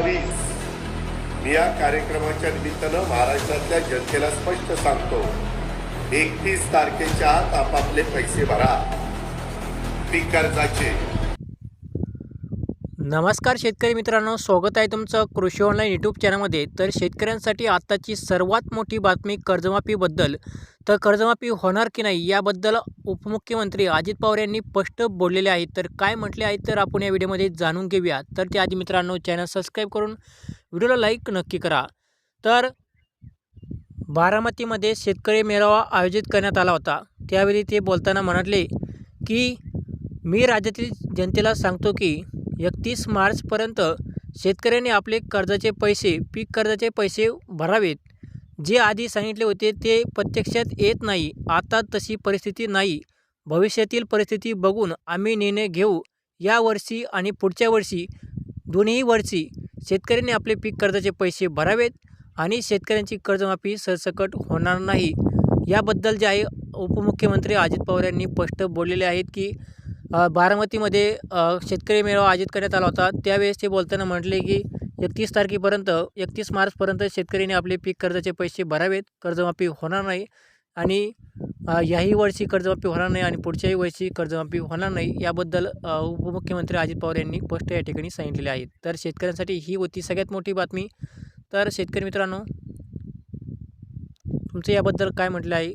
बावीस मी या कार्यक्रमाच्या निमित्तानं महाराष्ट्रातल्या जनतेला स्पष्ट सांगतो एकतीस तारखेच्या आत आपापले पैसे भरा. पीक कर्जाचे नमस्कार शेतकरी मित्रांनो स्वागत आहे तुमचं कृषी ऑनलाईन यूट्यूब चॅनलमध्ये तर शेतकऱ्यांसाठी आत्ताची सर्वात मोठी बातमी कर्जमाफीबद्दल. तर कर्जमाफी होणार की नाही याबद्दल उपमुख्यमंत्री अजित पवार यांनी स्पष्ट बोललेले आहेत तर काय म्हटले आहे तर आपण या व्हिडिओमध्ये जाणून घेऊया. तर ते आधी मित्रांनो चॅनल सबस्क्राईब करून व्हिडिओला लाईक नक्की करा. तर बारामतीमध्ये शेतकरी मेळावा आयोजित करण्यात आला होता. त्यावेळी ते बोलताना म्हणाले की मी राज्यातील जनतेला सांगतो की एकतीस मार्चपर्यंत शेतकऱ्यांनी आपले कर्जाचे पैसे पीक कर्जाचे पैसे भरावेत. जे आधी सांगितले होते ते प्रत्यक्षात येत नाही. आता तशी परिस्थिती नाही. भविष्यातील परिस्थिती बघून आम्ही निर्णय घेऊ. या वर्षी आणि पुढच्या वर्षी दोन्ही वर्षी शेतकऱ्यांनी आपले पीक कर्जाचे पैसे भरावेत आणि शेतकऱ्यांची कर्जमाफी सरसकट होणार नाही. याबद्दल जे आहे उपमुख्यमंत्री अजित पवार यांनी स्पष्ट बोललेले आहेत की बारामतीमध्ये शेतकरी मेळावा आयोजित करण्यात आला होता. त्यावेळेस ते बोलताना म्हटले की एकतीस तारखेपर्यंत एकतीस मार्चपर्यंत शेतकऱ्यांनी आपले पीक कर्जाचे पैसे भरावेत. कर्जमाफी होणार नाही आणि याही वर्षी कर्जमाफी होणार नाही आणि पुढच्याही वर्षी कर्जमाफी होणार नाही. याबद्दल उपमुख्यमंत्री अजित पवार यांनी स्पष्ट या ठिकाणी सांगितलेले आहेत. तर शेतकऱ्यांसाठी ही होती सगळ्यात मोठी बातमी. तर शेतकरी मित्रांनो तुमचं याबद्दल काय म्हटलं आहे?